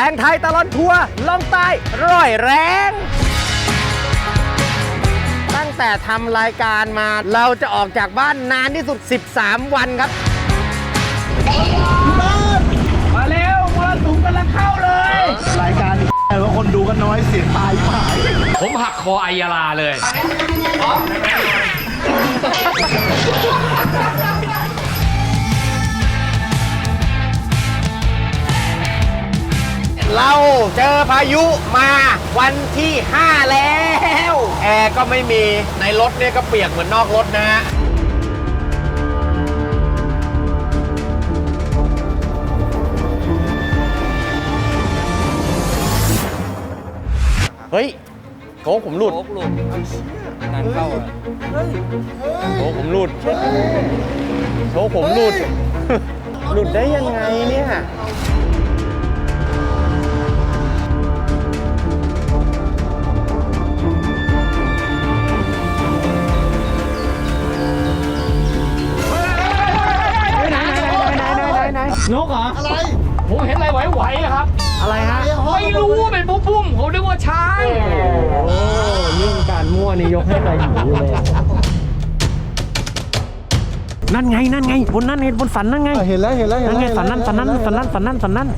แตงไทยตลอดทัวร์ล่องใต้ร่อยแรง ตั้งแต่ทำรายการมาเราจะออกจากบ้านนานที่สุด 13 วันครับมาเร็วมรสุมกำลังเข้าเลย รายการแต่ว่าคนดูกันน้อยเสียงตายหายผมหักคอไอยาลาเลย เราเจอพายุมาวันที่ 5 แล้ว แอร์ก็ไม่มีในรถเนี่ยก็เปียกเหมือนนอกรถนะฮะเฮ้ยโค้งผมหลุดโอ๊กลูกงานเข้าอะโชว์ผมหลุดโชว์ผมหลุด หลุดได้ยังไงเนี่ย นกเหรอ อะไร ผมเห็นอะไรไหวๆอะครับ อะไรฮะ ไม่รู้ว่าเป็นปุ๊บปุ้มผมนึกว่าช้างโอ้ยิ่งการมั่วนี่ยกให้ไปหนูเลยนั่นไงนั่นไงบนนั่นไงบนสันนั่นไงเห็นแล้วเห็นแล้วเห็นนั่นแล้วไงสันนั่นสันนั่นสันนั่นสันนั่นสันนั่น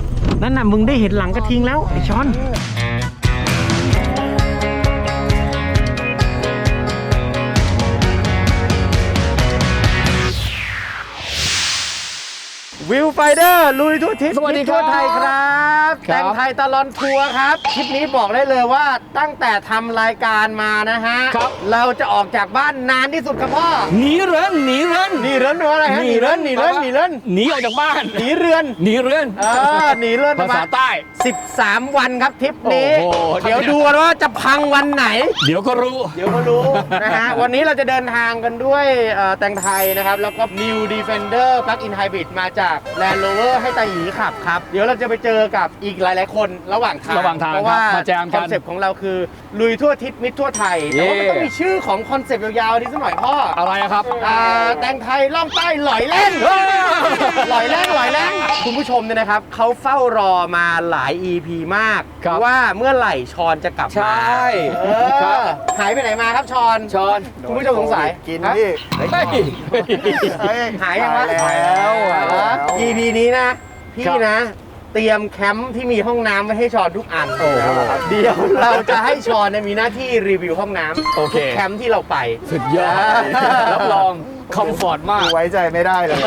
นั่นน่ะมึงได้เห็นหลังกระทิงแล้วไอ้ช้อน วิวไฟเดอร์ลุยทั่วทิศสวัสดีครับทั่วไทยครับครับ แต่งไทยตลอนทัวร์ครับ คลิปนี้บอกได้เลยว่าตั้งแต่ทำรายการมานะฮะครับเราจะออกจากบ้านนานที่สุดครับพ่อ หนีเรือนหนีเรือนหนีเรือนหรืออะไรฮะ หนีเรือนหนีเรือนหนีเรือนหนีออกจากบ้านหนีเรือน หนีเรือนเออหนีเรือนภาษาใต้ 13 วันครับทริปนี้ โอ้โห เดี๋ยวดูกันว่าจะพังวันไหน เดี๋ยวก็รู้ เดี๋ยวก็รู้ นะฮะ วันนี้เราจะเดินทางกันด้วยเอ่อแตงไทยนะครับ แล้วก็ New Defender Plug-in Hybrid มาจาก Land Rover ให้ตาหยีขับครับ เดี๋ยวเราจะไปเจอกับอีกหลาย ๆ คนระหว่างทางระหว่างทางเพราะว่าครับมาแจมกัน คอนเซปต์ของเราคือ ลุยทั่วทิศมิตรทั่วไทยแต่ว่ามันเย่ต้องมีชื่อของคอนเซปต์ยาวๆนี้สักหน่อยพ่ออะไรอะครับ อ่าแตงไทยล่องใต้หลอยเล่นเฮ้ยหลอยแรงหลอยแรงคุณผู้ชมเนี่ยนะครับเขาเฝ้ารอมาหลาย EP มาก ครับ ว่าเมื่อไหร่ชอนจะกลับมาใช่เอครับ อหายไปไหนมาครับชอนชอนคุณผู้ชมสงสัยกินฮะพี่เฮ้ยเฮ้ยหายยังวะหายแล้วเหรอหายแล้ว EP นี้นะ พี่ครับนะ เตรียมแคมป์ที่มีห้องน้ำไว้ให้ชอนทุกอันโอ้โหเดี๋ยวเราจะให้ชอนเนี่ยมีหน้าที่รีวิวห้องน้ำโอเค ทุกแคมป์ที่เราไป สุดยอดรับรองคอมฟอร์ตมาก ไว้ใจไม่ได้เลย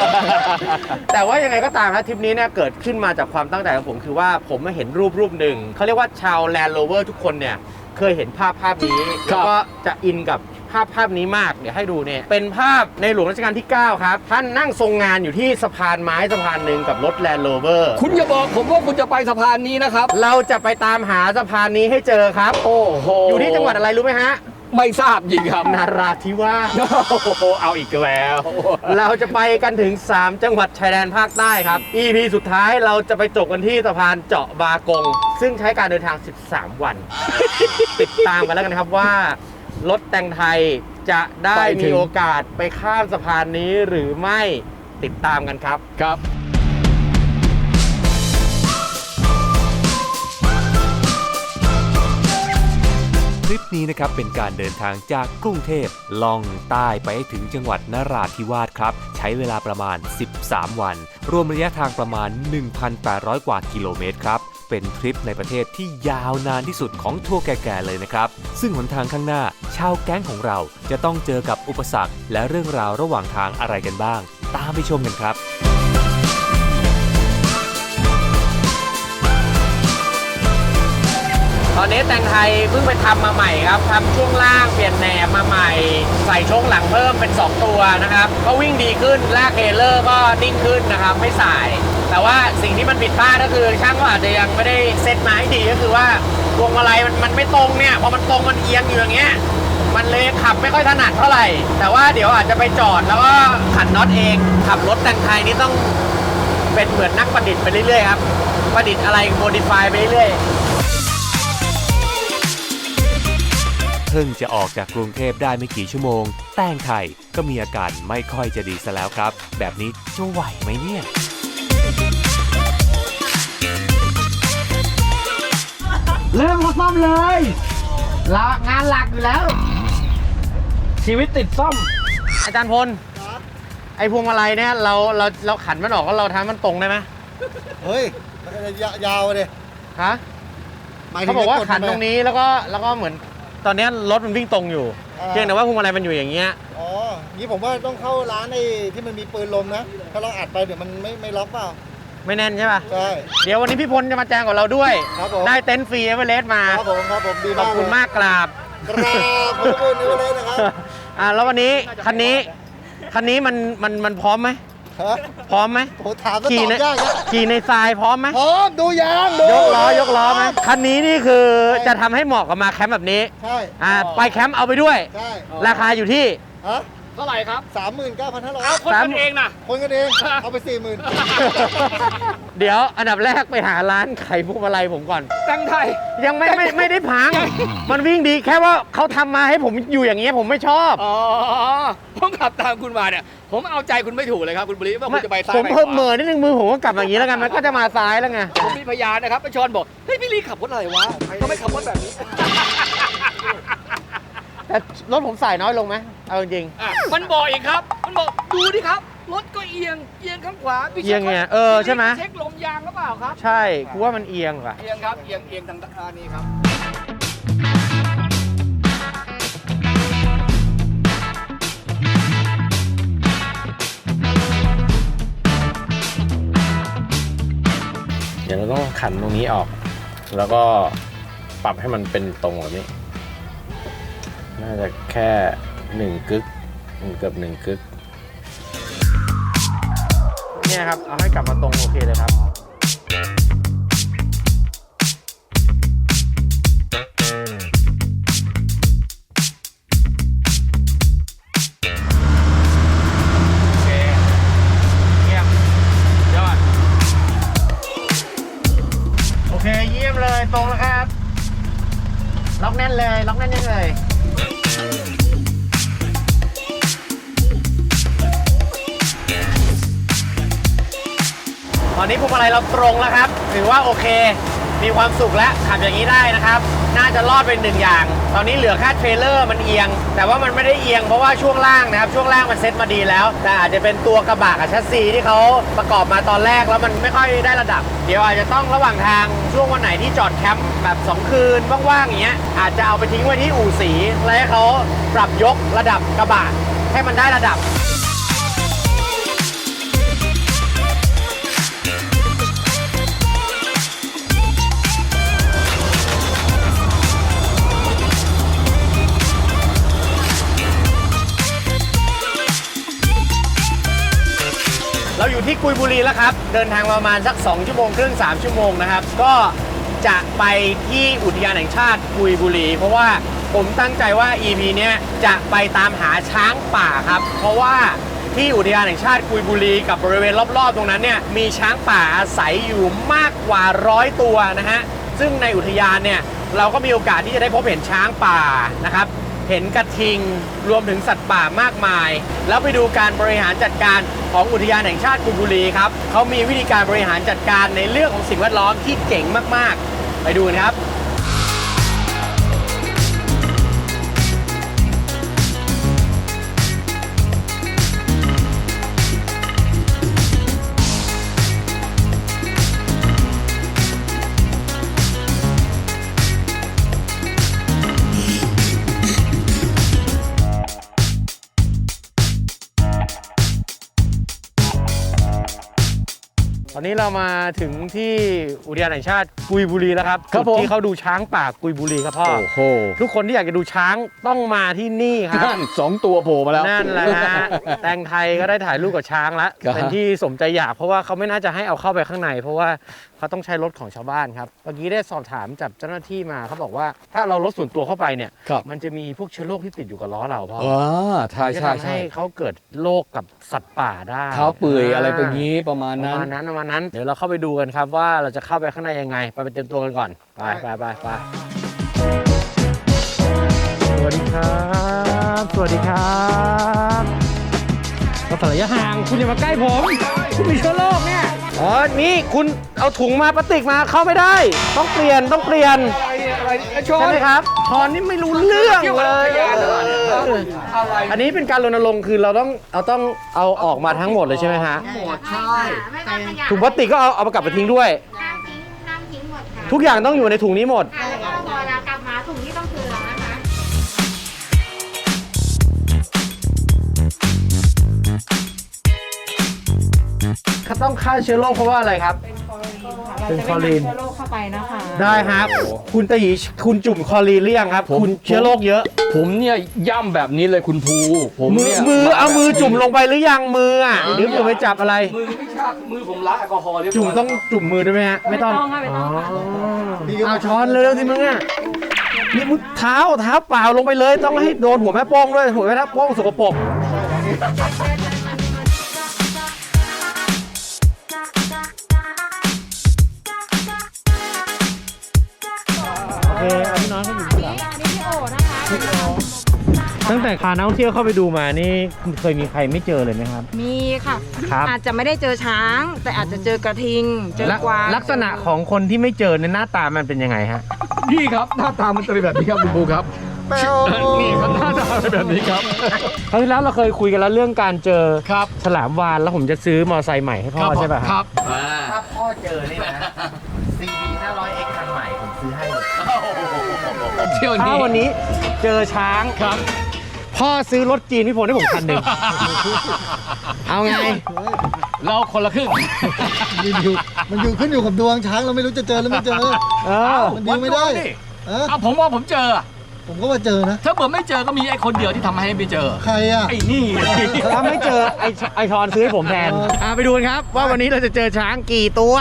แต่ว่ายังไงก็ตามครับทริปนี้เนี่ยเกิดขึ้นมาจากความตั้งใจของผมคือว่าผมมาเห็นรูปรูปหนึ่งเขาเรียกว่าชาวแลนด์โรเวอร์ทุกคนเนี่ย เคยเห็นภาพภาพนี้ครัแล้วบก็จะอินกับภาพภาพนี้มากเดี๋ยวให้ดูเนี่ยเป็นภาพในหลวงรัชกาลที่ 9 ครับ ท่านนั่งทรงงานอยู่ที่สะพานไม้สะพานหนึ่งกับรถแลนด์โรเวอร์คุณอย่าบอกผมว่าคุณจะไปสะพานนี้นะครับ เราจะไปตามหาสะพานนี้ให้เจอครับ โอ้โห อยู่ที่จังหวัดอะไรรู้ไหมฮะ ไม่ทราบจริงครับ นาราธิวาสโอ้โหเอาอีกแล้ว เราจะไปกันถึง 3 จังหวัดชายแดนภาคใต้ครับ EP สุดท้ายเราจะไปจบกันที่สะพานเจาะบากง ซึ่งใช้การเดินทาง 13 วัน ติดตามกันแล้วกันนะครับว่า รถแต่งไทยจะได้ไปถึมีง โอกาสไปข้ามสะพานนี้หรือไม่ติดตามกันครับ ครับ ทริปนี้นะครับเป็นการเดินทางจากกรุงเทพล่องใต้ไปให้ถึงจังหวัดนราธิวาสครับ ใช้เวลาประมาณ 13 วัน รวมระยะทางประมาณ 1,800 กว่ากิโลเมตรครับเป็นทริปในประเทศที่ยาวนานที่สุดของทัวร์แก่ๆเลยนะครับ ซึ่งหนทางข้างหน้า ชาวแก๊งของเราจะต้องเจอกับอุปสรรค และเรื่องราวระหว่างทางอะไรกันบ้าง ตามไปชมกันครับ ตอนนี้แต่งไทยเพิ่งไปทำมาใหม่ครับทำช่วงล่างเปลี่ยนแหนบมาใหม่ ใส่ช่วงหลังเพิ่มเป็น 2 ตัวนะครับ ก็วิ่งดีขึ้นลากเทรลเลอร์ก็นิ่งขึ้นนะครับ ไม่สาย แต่ว่าสิ่งที่มันผิดพลาดก็คือช่างก็อาจจะยังไม่ได้เซตมาให้ดีก็คือว่าวงมาลัยมันมันไม่ตรงเนี่ยพอมันตรงมันเอียงอยู่อย่างเงี้ยมันเลยขับไม่ค่อยถนัดเท่าไหร่ แต่ว่าเดี๋ยวอาจจะไปจอดแล้วก็ขันน็อตเองขับรถแต่งไทยนี่ต้องเป็นเหมือนนักประดิษฐ์ไปเรื่อยๆครับประดิษฐ์อะไรโมดิฟายไปเรื่อยๆ พิ่งจะออกจากกรุงเทพได้ไม่กี่ชั่วโมง แต้งไทยก็มีอาการไม่ค่อยจะดีซะแล้วครับ แบบนี้จะไหวไหมเนี่ยเริ่มก็ซ่อมเลยละงานหลักอยู่แล้ว ชีวิตติดซ่อม อาจารย์พลไอ้พวงมาลัยเนี่ยเราเราเราขันมันออกแล้วเราทำมันตรงได้ไหมเฮ้ยยยาวเลยฮะเขาบอกว่าขันตรงนี้แล้วก็แล้วก็เหมือน ตอนเนี้ยรถมันวิ่งตรงอยู่เพียงแต่ว่าพวงมาลัยมันอยู่อย่างเงี้ยอ๋องี้ผมว่าต้องเข้าร้านไอ้ที่มันมีปืนลมนะ ถ้าเราอัดไปเดี๋ยวมันไม่ไม่ล็อกเปล่า ไม่แน่นใช่ป่ะใช่ เดี๋ยววันนี้พี่พลจะมาแจงกับเราด้วย ครับผม ได้เต็นท์ฟรีเอเวอเรสต์มาครับผมครับผมดีขอบมากคุณมากกราบ กราบขอบคุณนี่เลยนะครับ อ่าแล้ววันนี้คันนี้คันนี้มันมันมันพร้อมไหม ฮะพร้อมไหมโหถามก็ตขี่อบในยากนะขี่ในทรายพร้อมไหมพร้อมดูยางดูยกล้อยกล้อไหมคันนี้นี่คือจะทำให้เหมาะกับมาแคมป์แบบนี้ใช่อ่าไปแคมป์เอาไปด้วย ใช่ราคาอยู่ที่ฮะ เท่าไหร่ครับสามหมื่นเก้าพันห้าร้อยเอาคนกันเองนะคนกันเอง เอาไปสี่หมื่นเดี๋ยวอันดับแรกไปหาร้านไข่พวกอะไรผมก่อน ตังไทย ยังไม่ไม่ไม่ได้พัง มันวิ่งดีแค่ว่าเขาทำมาให้ผมอยู่อย่างเงี้ยผมไม่ชอบ อ๋อผมขับตามคุณมาเนี่ย ผมเอาใจคุณไม่ถูกเลยครับคุณบริว่าคุณจะไปซ้ายผมไปขเพิ่มวา เหม่อนิดนึงมือผมก็กลับมาอย่างนี้แล้วกันมันก็จะมาซ้ายแล้วไง ผมมีพยานนะครับไปชอนบอก เฮ้ยพี่ลีขับรถอะไรวะทำไมขับรถแบบนี้ แต่รถผมใส่น้อยลงไหมเอาจริงอะมันบอกอีกครับ มันบอกดูดิครับ รถก็เอียง เอียงข้างขวาพี่เอียงไงเออใช่ไหมเช็คลมยางหรือเปล่าครับๆใช่กูว่ามันเอียงว่ะ เอียงครับ เอียงเอียงทางด้านนี้ครับ เดี๋ยวเราต้องขันตรงนี้ออก แล้วก็ปรับให้มันเป็นตรงแบบนี้ น่าจะแค่หนึ่งกึกเกือบหนึ่งกึก เนี่ยครับ เอาให้กลับมาตรงโอเคเลยครับโอเคเยี่ยมยอดโอเคเยี่ยมเลยตรงแล้วครับ ล็อกแน่นเลย ล็อกแน่นยังเลย ตอนนี้พวงมาลัยเราตรงแล้วครับ ถือว่าโอเค มีความสุขแล้วขับอย่างนี้ได้นะครับ น่าจะรอดเป็นหนึ่งอย่าง ตอนนี้เหลือแค่เทรลเลอร์มันเอียง แต่ว่ามันไม่ได้เอียงเพราะว่าช่วงล่างนะครับ ช่วงล่างมันเซ็ตมาดีแล้ว แต่อาจจะเป็นตัวกระบะกับแชสซีที่เขาประกอบมาตอนแรกแล้วมันไม่ค่อยได้ระดับ เดี๋ยวอาจจะต้องระหว่างทางช่วงวันไหนที่จอดแคมป์แบบ 2 คืนว่างๆอย่างเงี้ยอาจจะเอาไปทิ้งไว้ที่อู่สีแล้วให้เขาปรับยกระดับกระบะให้มันได้ระดับ เราอยู่ที่กุยบุรีแล้วครับ เดินทางประมาณสัก 2 ชั่วโมงครึ่ง 3 ชั่วโมงนะครับ ก็จะไปที่อุทยานแห่งชาติกุยบุรี เพราะว่าผมตั้งใจว่า EP เนี้ยจะไปตามหาช้างป่าครับ เพราะว่าที่อุทยานแห่งชาติกุยบุรีกับบริเวณรอบๆ ตรงนั้นเนี่ยมีช้างป่าอาศัยอยู่มากกว่าร้อยตัวนะฮะซึ่งในอุทยานเนี่ยเราก็มีโอกาสที่จะได้พบเห็นช้างป่านะครับ เห็นกระทิงรวมถึงสัตว์ป่ามากมาย แล้วไปดูการบริหารจัดการของอุทยานแห่งชาติกุยบุรีครับเขามีวิธีการบริหารจัดการในเรื่องของสิ่งแวดล้อมที่เจ๋งมากๆ ไปดูกันครับ ตอนนี้เรามาถึงที่อุทยานแห่งชาติกุยบุรีแล้วครับครับจุดผมที่เขาดูช้างป่ากุยบุรีครับพ่อ โอ้โหทุกคนที่อยากจะดูช้างต้องมาที่นี่ครับ นั่นสองตัวโผล่มาแล้ว นั่นแหละฮะ แตงไทยก็ได้ถ่ายรูปกับช้างแล้ว ครับ เป็นที่สมใจอยากเพราะว่าเขาไม่น่าจะให้เอาเข้าไปข้างใน เพราะว่าเขาต้องใช้รถของชาวบ้านครับ เมื่อกี้ได้สอบถามจากเจ้าหน้าที่มาเขาบอกว่า ถ้าเรารถส่วนตัวเข้าไปเนี่ย ครับมันจะมีพวกเชื้อโรคที่ติดอยู่กับล้อเราพ่ออ่าใช่จะใช่ทำใช่ให้เขาเกิดโรคกับ สัตว์ป่าได้เท้าเปื่อยอะไรแบบนี้ประมาณประนั้นมาณนั้นประมาณนั้น เดี๋ยวเราเข้าไปดูกันครับว่าเราจะเข้าไปข้างในยังไงไปไปเตรียมตัวกันก่อน ไปไปไปไปสวัสดีครับ สวัสดีครับเราต่อระยะห่างคุณอย่ามาใกล้ผม คุณมีเชื้อโรคเนี่ย อ๋อ นี่คุณเอาถุงมาพลาสติกมาเข้าไม่ได้ ต้องเปลี่ยนต้องเปลี่ยน ไอ้ชอใช่นไหมครับชอนนี่ไม่รู้เรื่องเกี่ยวกับเลจัยกรยานหรือเปล่าเนี่ยอะไรอันนี้เป็นการรณรงค์คือเราต้องเอาต้องเอาออกมาทั้งหมดเลยใช่ไหมฮะหมดใช่ ไม่ต้องขยะถุงพลาสติกก็เอาเอามากลับไปทิ้งด้วย น้ำทิ้งน้ำทิ้งหมดค่ะทุกอย่างต้องอยู่ในถุงนี้หมด ค่ะแล้วก็พอเรากลับมาถุงที่ต้องคืนเรานะคะเขาต้องฆ่าเชื้อโรคเพราะว่าอะไรครับ เป็นคลอรีนเชื้อโรคเข้าไปนะคะได้ครับคุณตีคุณจุ่มคลอรีนหรือยังครับคุณเชื้อโรคเยอะ ผมเนี่ยย่ำแบบนี้เลยคุณภู ผมมือเนี่ยมือเอามือจุ่มลงไปหรือยังมืออะหรือมือไปจับอะไร มือไม่ชักมือผมล้างแอลกอฮอล์เรียบร้อยจุ่มต้องจุ่มมือด้วยไหมฮะไม่ต้องไม่ต้องค่ะไม่ต้องค่ะเอาช้อนเร็วๆสิมึงอะนี่มึงเท้าเท้าเปล่าลงไปเลย ต้องให้โดนหัวแม่โป้งด้วยหัวแม่โป้งสกปรก ตั้งแต่พานักท่องเที่ยวเข้าไปดูมานี่เคยมีใครไม่เจอเลยไหมครับ มีค่ะ ครับ อาจจะไม่ได้เจอช้าง แต่อาจจะเจอกระทิง เจอกวางลักษณะของคนที่ไม่เจอในยหน้าตามันเป็นยังไงฮะ นี่ครับหน้าตามันจะเป็นแบบนี้ครับคุณภูครับแปลวนี่ครับหน้าตาเป็นแบบนี้ครับ คราวที่แล้วเราเคยคุยกันแล้วเรื่องการเจอครับ ฉลามวานแล้วผมจะซื้อมอไซค์ใหม่ให้พ่อใช่ป่ะครับถ้าพ่อเจอนี่นะ CB 500X คันใหม่ผมซื้อให้เลย เที่ยวถ้านี้วันนี้เจอช้างครับ พ่อซื้อรถจีนพี่พลให้ผมคันหนึ่ง เอาไง เราคนละครึ่ง มันอยู่มันอยู่ขึ้นอยู่กับดวงช้างเราไม่รู้จะเจอหรือไม่เจอ เออ มันดีไม่ได้วัดดิ เออเอาผมว่าผมเจอ ผมก็ว่าเจอนะ ถ้าเกิดไม่เจอก็มีไอ้คนเดียวที่ทำให้ไม่เจอ ใครอะ ไอ้นี่ ถ้าไม่เจอไอไอชอนซื้อให้ผมแทนเอออ่่าไปดูกันครับ ว่าวันนี้เราจะเจอช้างกี่ตัว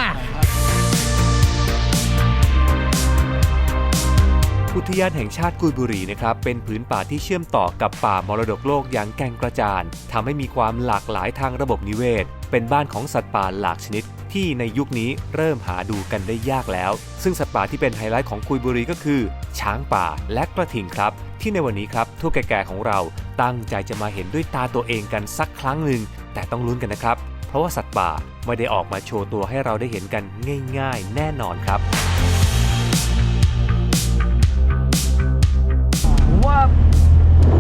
อุทยานแห่งชาติกุยบุรีนะครับเป็นผืนป่าที่เชื่อมต่อกับป่ามรดกโลกอย่างแก่งกระจานทำให้มีความหลากหลายทางระบบนิเวศ เป็นบ้านของสัตว์ป่าหลากชนิด ที่ในยุคนี้เริ่มหาดูกันได้ยากแล้ว ซึ่งสัตว์ป่าที่เป็นไฮไลท์ของกุยบุรีก็คือ ช้างป่าและกระทิงครับ ที่ในวันนี้ครับทุกแก่ๆของเราตั้งใจจะมาเห็นด้วยตาตัวเองกันสักครั้งหนึ่งแต่ต้องลุ้นกันนะครับ เพราะว่าสัตว์ป่าไม่ได้ออกมาโชว์ตัวให้เราได้เห็นกันง่าย ๆ แน่นอนครับ ว่า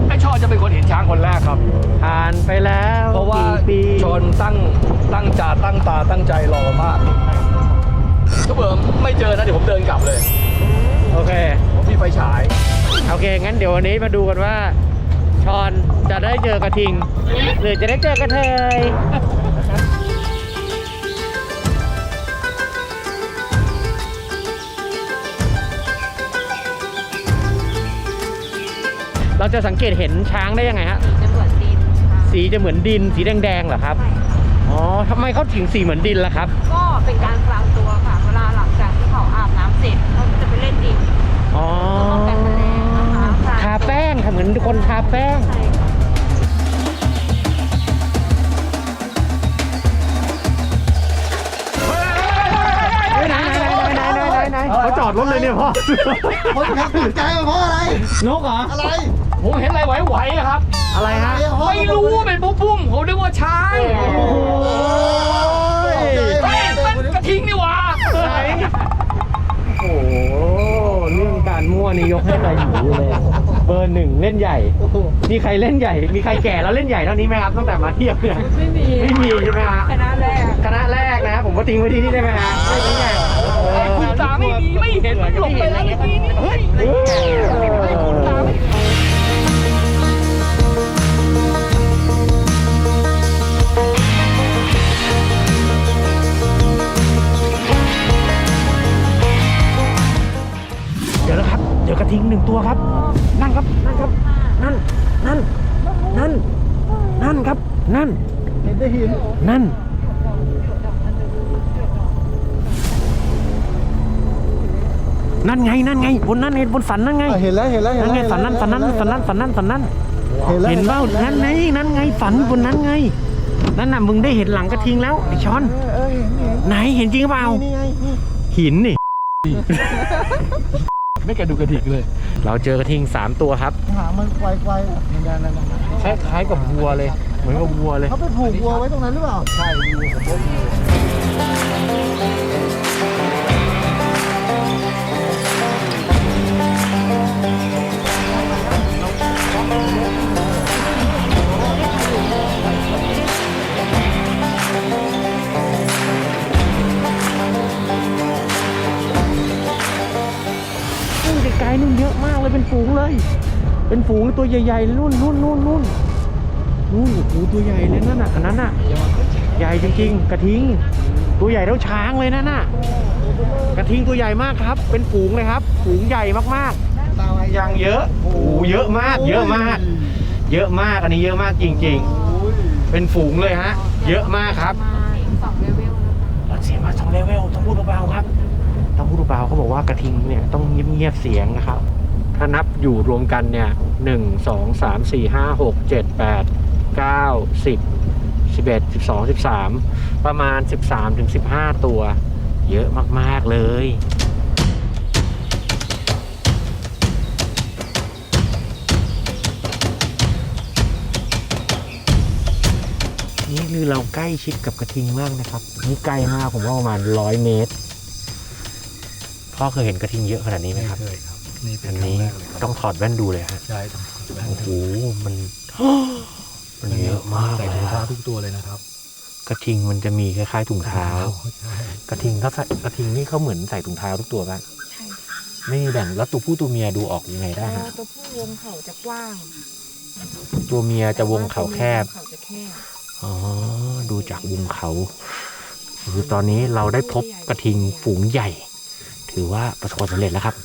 ไอ้ชอนจะเป็นคนเห็นช้างคนแรกครับ ผ่านไปแล้วเพราะว่ากี่ปีชอนตั้งตั้งจาตั้งตาตั้งใจรอมากถ้าเบิร์ไม่เจอนะเดี๋ยวผมเดินกลับเลยโอเค ผมมีไฟฉาย โอเค งั้นเดี๋ยววันนี้มาดูกันว่า ชอนจะได้เจอกระทิง หรือจะได้เจอกระเทย เราจะสังเกตเห็นช้างได้ยังไงฮะจะเหมือนดินค่ะสีจะเหมือนดิน สีแดงๆเหรอครับ อ๋อทำไมเขาถึงสีเหมือนดินล่ะครับ ก็เป็นการกลางตัวค่ะ เวลาหลังจากที่เขาอาบน้ำเสร็จเขาจะไปเล่นดินอ๋อป้องกันแมลงนะคะทาแป้งค่ะเหมือนคนทาแป้ง ใช่ค่ะไหนไหนไหนไหนไหนไหนเขาจอดรถเลยเนี่ยพ่อ คนขับตกใจว่าเพราะอะไร นกเหรอ อะไร ผมเห็นอะไรไหวๆอะครับ อะไรฮะ ไม่รู้ว่าเป็นปุ๊บปุ้มผมนึกว่าช้างโอ้โหเฮ้ยมันกระทิงนี่หว่าไหนโอ้โหเรื่องการมั่วนี่ยกให้นายหมูเลยเบอร์หนึ่งเล่นใหญ่ มีใครเล่นใหญ่ มีใครแก่แล้วเล่นใหญ่เท่านี้ไหมครับตั้งแต่มาเทียบเนี่ยไม่มีไม่มีใช่ไหมฮะคณะแรกคณะแรกนะผมก็ทิ้งไว้ที่นี่ได้ไหมฮะไม่ทิ้งไงไอ้คุณตาไม่มีไม่เห็นมันหลบไปแล้วเมื่อกี้นี่เฮ้ยเออไอ้คุณตาไม่ ดี๋ยวแล้วครับเดี๋ยวกระทิงหนึ่งตัวครับ นั่นครับ นั่นครับ นั่น นั่น นั่น นั่นครับ นั่น เห็นได้หิน นั่น นั่นไง นั่นไง บนนั่นไงบนสันนั่นไงอะเห็นแล้ว เห็นแล้ว เห็นนั่นแล้วไงสันนั่นสันนั่นสันนั่นสันนั่นสันนั่นเห็นแล้วเห็นเปล่านั่นไง นั่นไงสันบนนั้นไง นั่นน่ะมึงได้เห็นหลังกระทิงแล้วไอ้ช้อนเออเออเห็นเห็นไหนเห็นจริงหรือเปล่านี่ไงนี่หินนี่ ไม่แกดูกระดิกเลย เราเจอกระทิงสามตัวครับ หางมันไกวไกวๆเหมือนกันนะคล้ายๆกับวัวเลย เหมือนกับวัวเลย เขาไปผูกวัวไว้ตรงนั้นหรือเปล่า ใช่วัวผมว่า นู่นเยอะมากเลยเป็นฝูงเลย เป็นฝูงตัวใหญ่ๆเลยนู่นนู่นนู่นนู่นนู่นโอ้โหตัวใหญ่เลยนั่นน่ะอันนั้นน่ะ ใหญ่จริงๆ กระทิง ตัวใหญ่เท่าช้างเลยนั่นน่ะ กระทิงตัวใหญ่มากครับ เป็นฝูงเลยครับ ฝูงใหญ่มากๆอย่างเยอะโอ้โหเยอะมาก เยอะมาก เยอะมากอันนี้เยอะมากจริง ๆ เป็นฝูงเลยฮะ เยอะมากครับมาสองเลเวลแล้วค่ะเสียงมาสองเลเวลต้องพูดเบาๆครับ ต้องพูดเบาเขาบอกว่ากระทิงเนี่ยต้องเงียบๆเสียงนะครับ ถ้านับอยู่รวมกันเนี่ยหนึ่งสองสามสี่ห้าหกเจ็ดแปดเก้าสิบสิบเอ็ดสิบสองสิบสามประมาณสิบสามถึงสิบห้าตัว เยอะมากๆเลยนี่คือเราใกล้ชิดกับกระทิงมากนะครับ นี่ใกล้มากผมว่าประมาณร้อยเมตร พ่อเคยเห็นกระทิงเยอะขนาดนี้ไหมครับ เคยครับ นี่เป็อันนครั้งนี้แรกเลยครับต้องถอดแว่นดูเลยฮะ ใช่ต้องขอแว่นโอ้โหมัน มันนี่เยอะมากใส่เลยถุงเท้าอะทุกตัวเลยนะครับกระทิงมันจะมีคล้ายๆถุงเท้า ใช่กระทิงเขาใส่กระทิงนี่เขาเหมือนใส่ถุงเท้าทุกตัวป่ะใช่ค่ะไม่แบ่งแล้วตัวผู้ตัวเมียดูออกยังไงได้แล้วฮะ ตัวผู้วงเขาจะกว้างตัวเมียจะวงเขาแคบ เขาจะแคบอ๋อ ดูจากวงเขาคือตอนนี้เราได้พบกระทิงฝูงใหญ่ ถือว่าประสบความสำเร็จแล้วครับ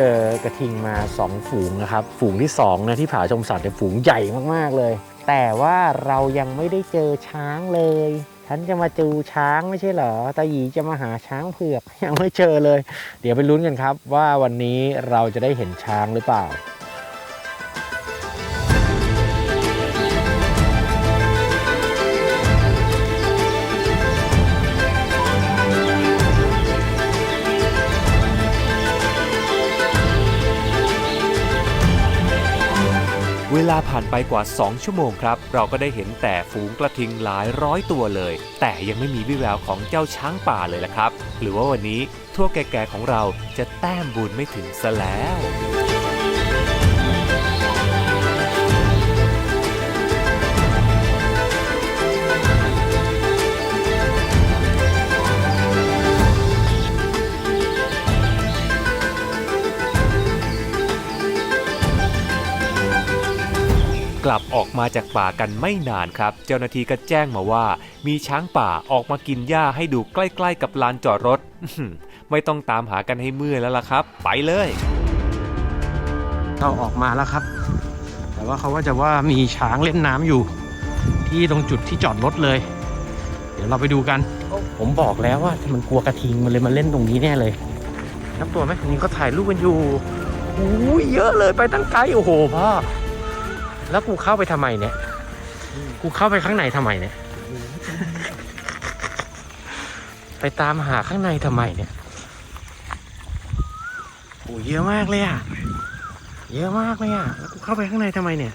เจอกระทิงมา 2 ฝูงนะครับ ฝูงที่2นะที่ผาชมสัตว์เนี่ยฝูงใหญ่มากๆเลย แต่ว่าเรายังไม่ได้เจอช้างเลยฉันจะมาจูช้างไม่ใช่เหรอตาหยีจะมาหาช้างเผือกยังไม่เจอเลย เดี๋ยวไปลุ้นกันครับ ว่าวันนี้เราจะได้เห็นช้างหรือเปล่า วลาผ่านไปกว่า 2 ชั่วโมงครับ เราก็ได้เห็นแต่ฝูงกระทิงหลายร้อยตัวเลย แต่ยังไม่มีวิแววของเจ้าช้างป่าเลยละครับ หรือว่าวันนี้ทั่วแก่ๆของเราจะแต้มบุญไม่ถึงซะแล้ว ลับออกมาจากป่ากันไม่นานครับ เจ้าหน้าที่ก็แจ้งมาว่า มีช้างป่าออกมากินหญ้าให้ดูใกล้ๆกับลานจอดรถอื้อหือไม่ต้องตามหากันให้เมื่อยแล้วล่ะครับ ไปเลยเราออกมาแล้วครับ แต่ว่าเขาว่าจะว่ามีช้างเล่นน้ำอยู่ ที่ตรงจุดที่จอดรถเลย เดี๋ยวเราไปดูกัน ผมบอกแล้วว่ามันกลัวกระทิงมันเลยมาเล่นตรงนี้แน่เลยนับตัวไหมนี่ก็ถ่ายรูปกันอยู่โอ้ยเยอะเลยไปตั้งไกลโอ้โหพ่อ แล้วกูเข้าไปทำไมเนี่ย กูเข้าไปข้างในทำไมเนี่ย ไปตามหาข้างในทำไมเนี่ยโอ้เยอะมากเลยอะ เยอะมากเลยอะ แล้วกูเข้าไปข้างในทำไมเนี่ย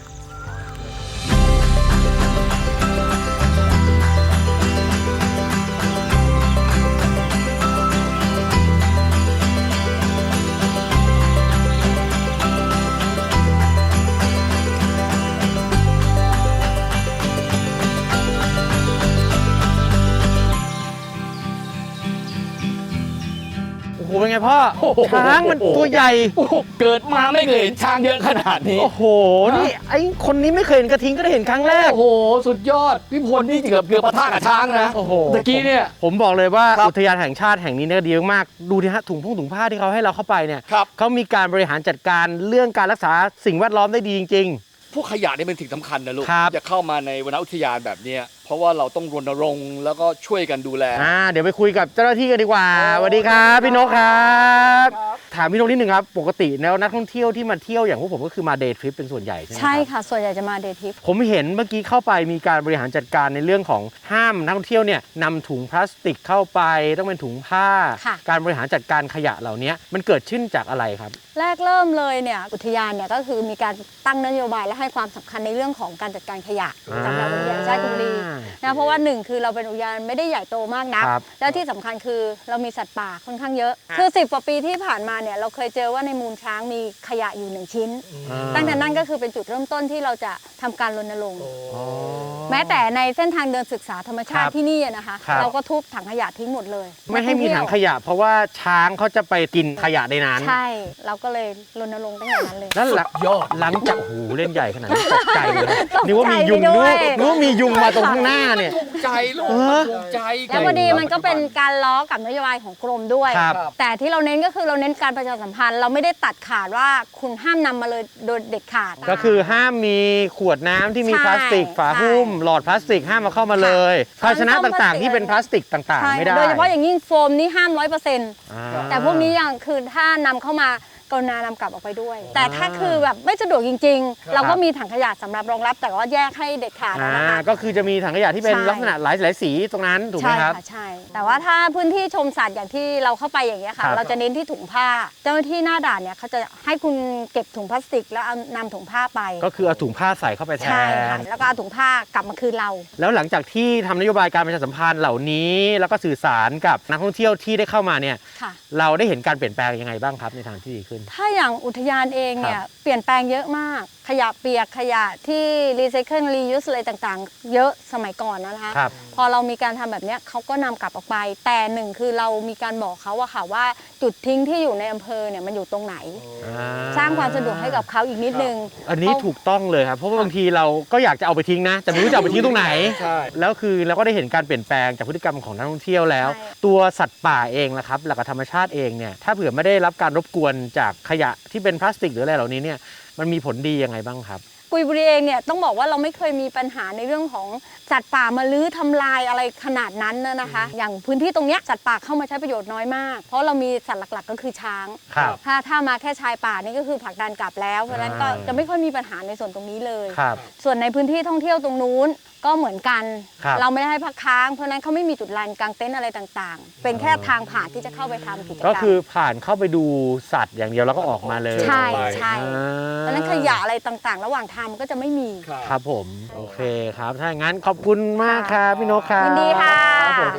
เป็นไงพ่อช้างมันตัวใหญ่ โอ้โหเกิดมาไม่เคยเห็นช้างเยอะขนาดนี้ โอ้โห นี่ไอ้คนนี้ไม่เคยเห็นกระทิงก็ได้เห็นครั้งแรก โอ้โห สุดยอดพี่พลนี่เกือบเกือบปะทะกับช้างนะโอ้โห ตะกี้เนี่ย ผมบอกเลยว่าครับอุทยานแห่งชาติแห่งนี้เนี่ยดีมากๆดูดิฮะถุงพงถุงผ้าที่เขาให้เราเข้าไปเนี่ยครับ เขามีการบริหารจัดการเรื่องการรักษาสิ่งแวดล้อมได้ดีจริงพวกขยะนี่เป็นสิ่งสำคัญนะลูกครับ จะเข้ามาในวนอุทยานแบบเนี้ย เพราะว่าเราต้องรณรงค์แล้วก็ช่วยกันดูแล อ่าเดี๋ยวไปคุยกับเจ้าหน้าที่กันดีกว่าสวัสดีครับพี่นกครับ ถามพี่นกนิดนึงครับปกติแล้วนักท่องเที่ยวที่มาเที่ยวอย่างพวกผมก็คือมาเดย์ทริปเป็นส่วนใหญ่ใช่ไหมรับ ใช่ค่ะ ส่วนใหญ่จะมาเดย์ทริป ผมเห็นเมื่อกี้เข้าไปมีการบริหารจัดการในเรื่องของห้ามนักท่องเที่ยวเนี่ยนำถุงพลาสติกเข้าไปต้องเป็นถุงผ้า ค่ะ การบริหารจัดการขยะเหล่านี้มันเกิดขึ้นจากอะไรครับแรกเริ่มเลยเนี่ยอุทยานเนี่ยก็คือมีการตั้งนโยบายและให้ความสำคัญในเรื่องของการจัดการขยะสำหรับอุทยานชาติกุรีนะเพราะว่าหนึ่งคือเราเป็นอุทยานไม่ได้ใหญ่โตมากนักครับและที่สำคัญคือเรามีสัตว์ป่าค่อนข้างเยอะครับคือ10กว่าปีที่ผ่านมาเนี่ยเราเคยเจอว่าในมูลช้างมีขยะอยู่หนึ่งชิ้นอ่าตั้งแต่นั้นก็คือเป็นจุดเริ่มต้นที่เราจะทำการรณรงค์อ๋อแม้แต่ในเส้นทางเดินศึกษาธรรมชาคติรับที่นี่อะนะคะครับเราก็ทุบถังขยะทิ้งหมดเลย ไม่ให้มีถังขยะ เพราะว่าช้างเขาจะไปกินขยะในนั้นใช่เราก็เลยรณรงค์ตั้งแต่นั้นเลยแล้วหลังยอดหลังจากโอ้โหเล่นใหญ่ขนาดนี้ตกใจเลยตกใจนึกว่ามียุงไปด้วย นึกว่ามียุงมาตรงข้างหน้าเนี่ยใจลูกเออถูกใจแล้วพอดีมันก็เป็นการล้อกับนโยบายของกรมด้วย ครับ แต่ที่เราเน้นก็คือเราเน้นการประชาสัมพันธ์ เราไม่ได้ตัดขาดว่าคุณห้ามนำมาเลยโดยเด็ดขาด ก็คือห้ามมีขวดน้ำที่มีใช่พลาสติกฝาใช่หุ้ม หลอดพลาสติกห้ามมาเข้ามาเลยค่ะภาชนะช้อนส้มต่างๆพลาสติกที่เป็นพลาสติกต่างใช่ๆ ไม่ได้โดยเฉพาะอย่างยิ่งโฟมนี่ห้ามร้อยเปอร์เซ็นต์อ่าแต่พวกนี้อย่างคือถ้านำเข้ามา กรุณานำกลับออกไปด้วย แต่ถ้าคือแบบไม่สะดวกจริง ๆ เราก็มีถังขยะสำหรับรองรับ แต่ว่าแยกให้เด็ดขาดอ่านะคะ ก็คือจะมีถังขยะที่เป็นใช่ ลักษณะหลายหลายสีตรงนั้นถูกไหมใช่ครับ ค่ะใช่ แต่ว่าถ้าพื้นที่ชมสัตว์อย่างที่เราเข้าไปอย่างเงี้ยค่ะ ครับ เราจะเน้นที่ถุงผ้า เจ้าหน้าที่หน้าด่านเนี่ยเขาจะให้คุณเก็บถุงพลาสติก แล้วเอานำถุงผ้าไปก็คือเอาถุงผ้าใส่เข้าไปแทใช่ค่ะน แล้วก็เอาถุงผ้ากลับมาคืนเรา แล้วหลังจากที่ทำนโยบายการประชาสัมพันธ์เหล่านี้ แล้วก็สื่อสารกับนักท่องเที่ยวที่ได้เข้ามาเนี่ยค่ะ เราได้เห็นการเปลี่ยนแปลงยังไงบ้างครับในทางที่ดีขึ้นถ้าอย่างอุทยานเองเนี่ยเปลี่ยนแปลงเยอะมากขยะเปียกขยะที่รีไซเคิลรียูสอะไรต่างๆ เยอะสมัยก่อนนะคะ ครับ พอเรามีการทำแบบเนี้ยเขาก็นำกลับออกไป แต่หนึ่งคือเรามีการบอกเขาอะค่ะว่าจุดทิ้งที่อยู่ในอำเภอเนี่ยมันอยู่ตรงไหนสร้างความสะดวกให้กับเขาอีกนิดนึง อันนี้ถูกต้องเลยครับ เพราะว่าบางทีเราก็อยากจะเอาไปทิ้งนะ แต่ไม่รู้จะเอาไปทิ้งตรงไหน ใช่ แล้วคือเราก็ได้เห็นการเปลี่ยนแปลงจากพฤติกรรมของนักท่องเที่ยวแล้ว ใช่ ตัวสัตว์ป่าเองนะครับหลักธรรมชาติเองเนี่ยถ้าเผื่อไม่ได้รับการรบกวนจากขยะที่เป็นพลาสติกหรืออะไรเหล่านี้เนี่ย มันมีผลดียังไงบ้างครับ กุยบุรีเองเนี่ยต้องบอกว่าเราไม่เคยมีปัญหาในเรื่องของสัตว์ป่ามาลื้อทำลายอะไรขนาดนั้นนะนะคะ อย่างพื้นที่ตรงเนี้ยสัตว์ป่าเข้ามาใช้ประโยชน์น้อยมาก เพราะเรามีสัตว์หลักๆ ก็คือช้าง ครับถ้าถ้ามาแค่ชายป่านี่ก็คือผลักดันกลับแล้วเพราะฉะนั้นก็อ่าจะไม่ค่อยมีปัญหาในส่วนตรงนี้เลย ครับ ส่วนในพื้นที่ท่องเที่ยวตรงนู้นก็เหมือนกัน ครับเราไม่ได้ให้พักค้างเพราะฉะนั้นเขาไม่มีจุดลานกางเต็นท์อะไรต่างๆ เป็นแค่ทางผ่านที่จะเข้าไปทำกิจกรรม ก็คือผ่านเข้าไปดูสัตว์อย่างเดียวแล้วก็ออกมาเลยใช่ไปใช่ อ่าเพราะฉะนั้นขยะอะไรต่างๆ ระหว่างทางมันก็จะไม่มี ครับผม โอเคครับ ถ้าอย่างนั้นขอบคุณมากครับพี่นกครับยินดีค่ะรับผม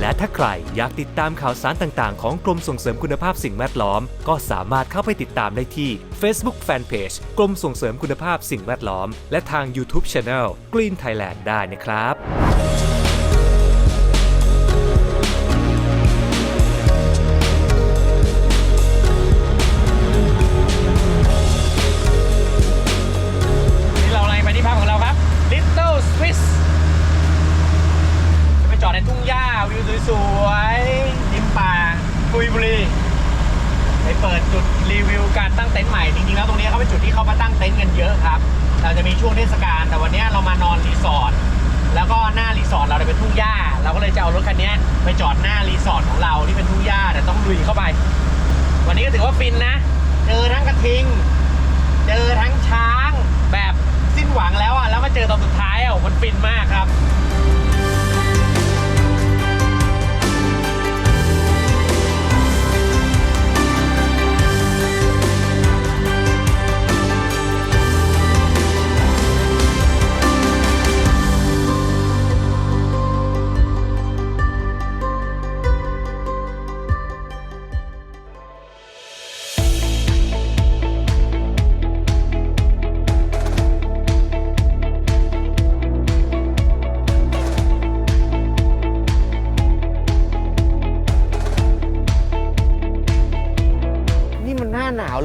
และถ้าใครอยากติดตามข่าวสารต่าง ๆ ของกรมส่งเสริมคุณภาพสิ่งแวดล้อม ก็สามารถเข้าไปติดตามได้ที่ Facebook Fanpage กรมส่งเสริมคุณภาพสิ่งแวดล้อม และทาง YouTube Channel Green Thailand ได้นะครับ วิวสวยๆริมป่ากุยบุรีไปเปิดจุดรีวิวการตั้งเต็นท์ใหม่จริงๆแล้วตรงนี้เขาเป็นจุดที่เขามาตั้งเต็นท์กันเยอะครับเราจะมีช่วงเทศกาลแต่วันนี้เรามานอนรีสอร์ทแล้วก็หน้ารีสอร์ทเราเนี่ยเป็นทุ่งหญ้าเราก็เลยจะเอารถคันนี้ไปจอดหน้ารีสอร์ทของเราที่เป็นทุ่งหญ้าแต่ต้องลุยเข้าไป วันนี้ก็ถือว่าฟินนะ เจอทั้งกระทิง เจอทั้งช้างแบบสิ้นหวังแล้วอะแล้วมาเจอตอนสุดท้ายอะมันฟินมากครับ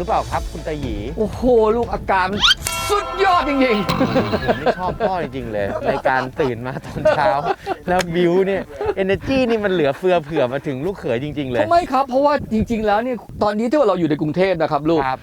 เปล่าครับ คุณตาหยีโอ้โห ลูกอาการมันสุดยอดจริงผมนี่ชอบพ่อจริงๆเลย ในการตื่นมาตอนเช้า แล้วบิวเนี่ย energy นี่มันเหลือเฟือเผื่อมาถึงลูกเขยจริงๆๆเลยทำไมครับ เพราะว่าจริง ๆ แล้วเนี่ยตอนนี้ที่เราอยู่ในกรุงเทพนะครับลูก ครับ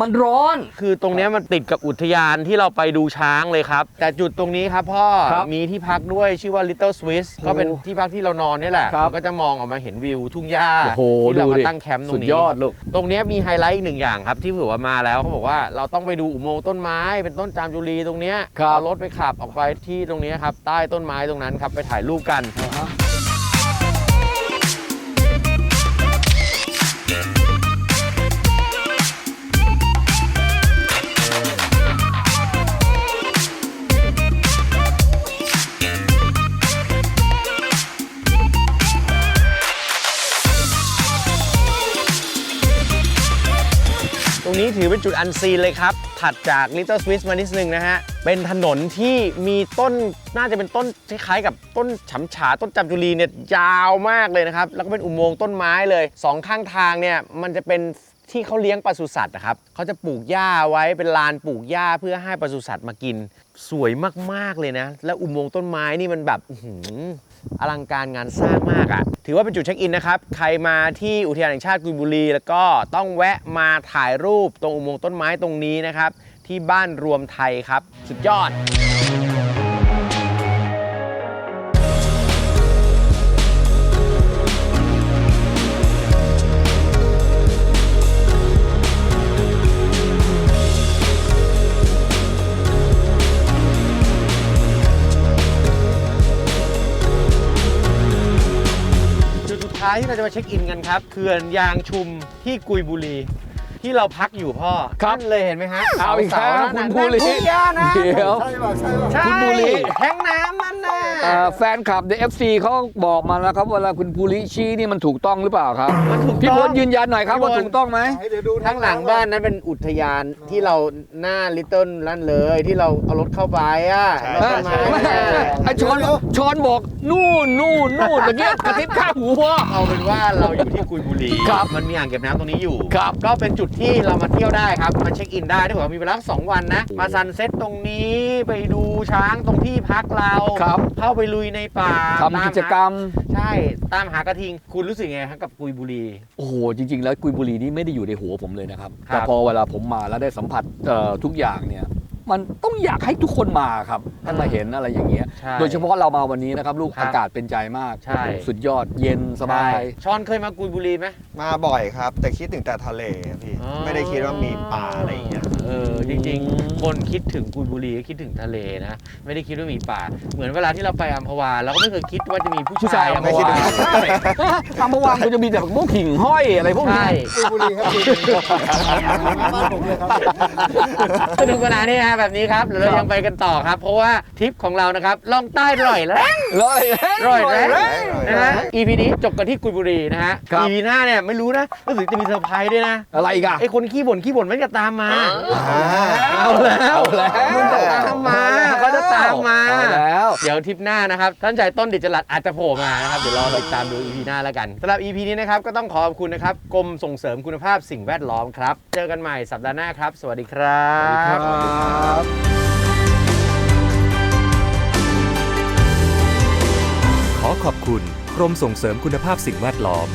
มันร้อน คือตรงเนี้ยมันติดกับอุทยานที่เราไปดูช้างเลยครับ แต่จุดตรงนี้ครับพ่อ ครับมีที่พักด้วยชื่อว่า Little Swiss ก็เป็นที่พักที่เรานอนนี่แหละครับมันก็จะมองออกมาเห็นวิวทุ่งหญ้าโอ้โหที่เราดูมาดิตั้งแคมป์ตรสุงดนี้ ยอดลูก ตรงเนี้ยมีไฮไลท์อีกหนึ่งอย่างครับที่เผื่อว่ามาแล้วเขาบอกว่าเราต้องไปดูอุโมงค์ต้นไม้เป็นต้นจามจุรีตรงเนี้ยครับ เอารถไปขับออกไปที่ตรงเนี้ยครับใต้ต้นไม้ตรงนั้นครับไปถ่ายรูปกัน ถือเป็นจุดอันซีนเลยครับ ถัดจาก Little Swiss มานิดนึงนะฮะ เป็นถนนที่มีต้นน่าจะเป็นต้นคล้ายๆกับต้นฉำฉาต้นจามจุรีเนี่ยยาวมากเลยนะครับ แล้วก็เป็นอุโมงค์ต้นไม้เลยสองข้างทางเนี่ยมันจะเป็นที่เขาเลี้ยงปศุสัตว์นะครับเขาจะปลูกหญ้าไว้เป็นลานปลูกหญ้าเพื่อให้ปศุสัตว์มากิน สวยมากๆเลยนะ แล้วอุโมงค์ต้นไม้นี่มันแบบ อลังการงานสร้างมากอะ่ะ ถือว่าเป็นจุดเช็คอินนะครับ ใครมาที่อุทยานแห่งชาติกุยบุรี แล้วก็ต้องแวะมาถ่ายรูปตรงอุโมงค์ต้นไม้ตรงนี้นะครับ ที่บ้านรวมไทยครับ สุดยอด ท้ายที่เราจะมาเช็คอินกันครับเขื่อนยางชุมที่กุยบุรี ที่เราพักอยู่พ่อครับ นั่นเลยเห็นไหมฮะเอาอีกแล้วสาๆคุณนั่นภูรินั่นทุ่งหญ้านะเดี๋ยว ใช่ป่ะใช่ป่ะ ใช่คุณภูริแท้งน้ำนั่นน่ะ เอ่อแฟนคลับใน FC เขาบอกมาแล้วครับเวลาคุณภูริชี้นี่มันถูกต้องหรือเปล่าครับมันถูกพี่ต้พอลงยืนยันหน่อยครับว่าพี่พลถูกต้องไหมให้เดี๋ยวดูข้างหลังบ้านนั้นเป็นอุทยานที่เราหน้าลิตเติ้ลนั่นเลยที่เราเอารถเข้าไปอะแล้วต้นไม้ไม่น่ะไอชอนชอนบอกนู่นนู่นนู่นตะเกียบกระติบข้างหูพ่อ เอาเป็นว่าเราอยู่ที่กุยบุรีครับ มันมีอ่างเก็บน้ำตรงนี้อยู่ ครับ ก็เป็นจุดที่เรามาเที่ยวได้ครับ มาเช็คอินได้ถ้าเกิดว่ามีเวลาสองวันนะ มาซันเซ็ตตรงนี้ไปดูช้างตรงที่พักเรา ครับ เข้าไปลุยในป่าทำกิจกรรม ใช่ตามหากระทิงคุณรู้สึกไงครับกับกุยบุรี โอ้โห จริง ๆ แล้วกุยบุรีนี่ไม่ได้อยู่ในหัวผมเลยนะครับครับแต่พอเวลาผมมาแล้วได้สัมผัสเอ่อทุกอย่างเนี่ย มันต้องอยากให้ทุกคนมาครับให้มาเห็นอะไรอย่างเงี้ย ใช่โดยเฉพาะเรามาวันนี้นะครับลูกครับอากาศเป็นใจมาก ใช่ สุดยอดเย็นสบาย ชอนเคยมากุยบุรีไหม มาบ่อยครับ แต่คิดถึงแต่ทะเลอะพี่ อ๋อ ไม่ได้คิดว่ามีป่าอะไรอย่างเงี้ย เออจริงๆ คนคิดถึงกุยบุรีก็คิดถึงทะเลนะ ไม่ได้คิดว่ามีป่า เหมือนเวลาที่เราไปอัมพวาเราก็ไม่เคยคิดว่าจะมีผู้ผู้ชาชายยอัมพไม่คิดวาถึงทำเมื่อวานคุณจะมีแต่พวกหิ่งห้อยอะไรพวกนี้ ใช่กุยบุรีครับบ้านผมเลยครับ สนุกสนานนี่ฮะแบบนี้ครับเดี๋ยวเรายังไปกันต่อครับ เพราะว่าทริปของเรานะครับล่องใต้ร่อยแรงร้อยร่อยแรงร่อยนะฮะ EP นี้จบกันที่กุยบุรีนะฮะ ครับ EP หน้าเนี่ยไม่รู้นะรู้สึกจะมีเซอร์ไพรส์ด้วยนะอะไรอีกอะไอคนขี้บ่นขี้บ่นมันจะตามมา อ่าเอาแล้วเอาแล้วมันจะตามมาเขาจะตามมา เอาแล้ว เดี๋ยวทริปหน้านะครับ ท่านใจต้นดิจลัดอาจจะโผล่มานะครับ เดี๋ยวรอติดตามดู EP หน้าแล้วกันสำหรับ EP นี้นะครับ ก็ต้องขอขอบคุณนะครับกรมส่งเสริมคุณภาพสิ่งแวดล้อมครับ เจอกันใหม่สัปดาห์หน้าครับ สวัสดีครับขอขอบคุณกรมส่งเสริมคุณภาพสิ่งแวดล้อม